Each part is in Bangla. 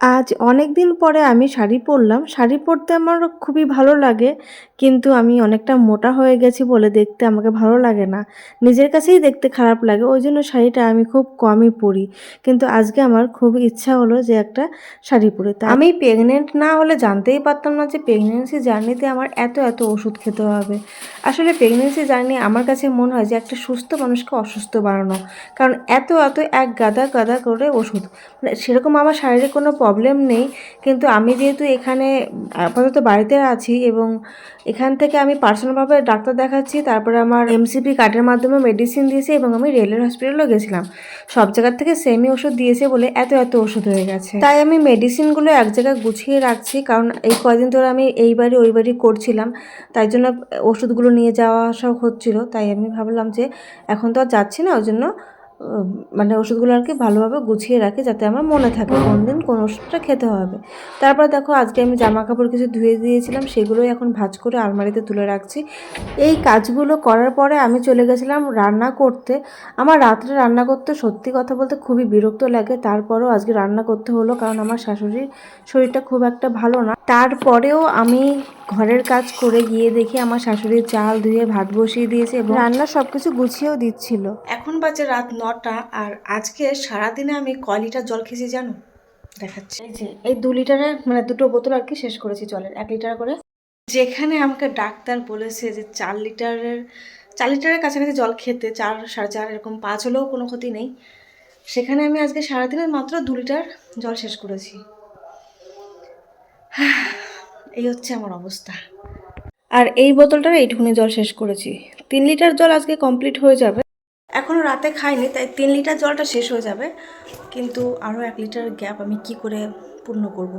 আজ অনেক দিন পরে আমি শাড়ি পরলাম। শাড়ি পরতে আমার খুবই ভালো লাগে, কিন্তু আমি অনেকটা মোটা হয়ে গেছি বলে দেখতে আমাকে ভালো লাগে না। নিজের কাছেই দেখতে খারাপ লাগে, ওই জন্য শাড়িটা আমি খুব কমই পরি। কিন্তু আজকে আমার খুব ইচ্ছা হলো যে একটা শাড়ি পরে। তা আমি প্রেগনেন্ট না হলে জানতেই পারতাম না যে প্রেগনেন্সি জার্নিতে আমার এত এত ওষুধ খেতে হবে। আসলে প্রেগনেন্সি জার্নি আমার কাছে মনে হয় যে একটা সুস্থ মানুষকে অসুস্থ বানানো। কারণ এত এত এক গাদা গাদা করে ওষুধ। মানে সেরকম আমার শারীরিক কোনো প্রবলেম নেই। কিন্তু আমি যেহেতু এখানে আপাতত বাড়িতে আছি এবং এখান থেকে আমি পার্সোনালভাবে ডাক্তার দেখাচ্ছি, তারপরে আমার এমসিপি কার্ডের মাধ্যমে মেডিসিন দিয়েছে এবং আমি রেলের হসপিটালও গেছিলাম। সব জায়গার থেকে সেমই ওষুধ দিয়েছে বলে এত এত ওষুধ হয়ে গেছে। তাই আমি মেডিসিনগুলো এক জায়গায় গুছিয়ে রাখছি, কারণ এই কয়দিন ধরে আমি এই বাড়ি, ওই বাড়ি করছিলাম। তাই জন্য ওষুধগুলো নিয়ে যাওয়া আসা হচ্ছিল। তাই আমি ভাবলাম যে এখন তো আর যাচ্ছি না, ওই জন্য মানে ওষুধগুলো আর কি ভালোভাবে গুছিয়ে রাখি যাতে আমার মনে থাকে কোন দিন কোন ওষুধটা খেতে হবে। তারপর দেখো, আজকে আমি জামা কাপড় কিছু ধুয়ে দিয়েছিলাম, সেগুলোই এখন ভাঁজ করে আলমারিতে তুলে রাখছি। এই কাজগুলো করার পরে আমি চলে গেছিলাম রান্না করতে। আমার রাত্রে রান্না করতে সত্যি কথা বলতে খুবই বিরক্ত লাগে, তারপরেও আজকে রান্না করতে হলো, কারণ আমার শাশুড়ির শরীরটা খুব একটা ভালো না। তারপরেও আমি ঘরের কাজ করে গিয়ে দেখি আমার শাশুড়ি চাল ধুয়ে ভাত বসিয়ে দিয়েছে এবং রান্না সব কিছু গুছিয়েও দিচ্ছিল। এখন বাজে রাত নটা আর আজকে সারাদিনে আমি ক লিটার জল খেয়েছি জানো? দেখাচ্ছি। এই যে এই দু লিটারের মানে দুটো বোতল আর কি শেষ করেছি জলের এক লিটার করে। যেখানে আমাকে ডাক্তার বলেছে যে চার লিটারের চার লিটারের কাছাকাছি জল খেতে চার সাড়ে চার এরকম পাঁচ হলেও কোনো ক্ষতি নেই। সেখানে আমি আজকে সারাদিনের মাত্র দু লিটার জল শেষ করেছি। এই হচ্ছে আমার অবস্থা। আর এই বোতলটার এইটুকুনি জল শেষ করেছি। তিন লিটার জল আজকে কমপ্লিট হয়ে যাবে। এখনও রাতে খাইনি, তাই তিন লিটার জলটা শেষ হয়ে যাবে। কিন্তু আরও এক লিটার গ্যাপ আমি কি করে পূর্ণ করব।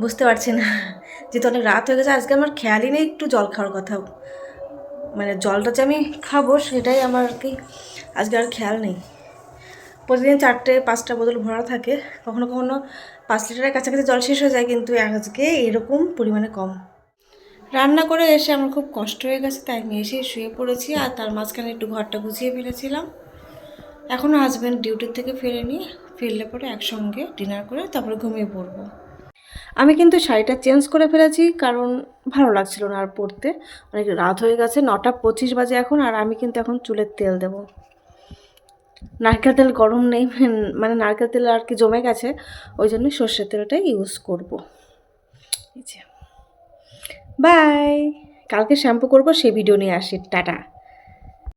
বুঝতে পারছি না। যেহেতু অনেক রাত হয়ে গেছে, আজকে আমার খেয়ালই নেই একটু জল খাওয়ার কথা মানে জলটা যে আমি খাব সেটাই আমার কি আজকে আর খেয়াল নেই। প্রতিদিন চারটে, পাঁচটা বোতল ভরা থাকে। কখনো কখনো পাঁচ লিটারের কাছাকাছি জল শেষ হয়ে যায়, কিন্তু আজকে এরকম পরিমাণে কম। রান্না করে এসে আমার খুব কষ্ট হয়ে গেছে, তাই আমি এসে শুয়ে পড়েছি আর তার মাঝখানে একটু ঘরটা গুছিয়ে ফেলেছিলাম। এখনও হাজব্যান্ড ডিউটির থেকে ফেরেনি। ফিরলে পরে একসঙ্গে ডিনার করে তারপরে ঘুমিয়ে পড়ব। আমি কিন্তু শাড়িটা চেঞ্জ করে ফেলেছি, কারণ ভালো লাগছিল না আর পরতে। অনেক রাত হয়ে গেছে, নটা পঁচিশ বাজে এখন, আর আমি কিন্তু এখন চুলের তেল দেব। নারকেল তেল গরম নেই মানে নারকেল তেল আর কি জমে গেছে, ওই জন্য সর্ষের তেলটাই ইউজ করব। বাই কালকে শ্যাম্পু করব, সেই ভিডিও নিয়ে আসি। টাটা!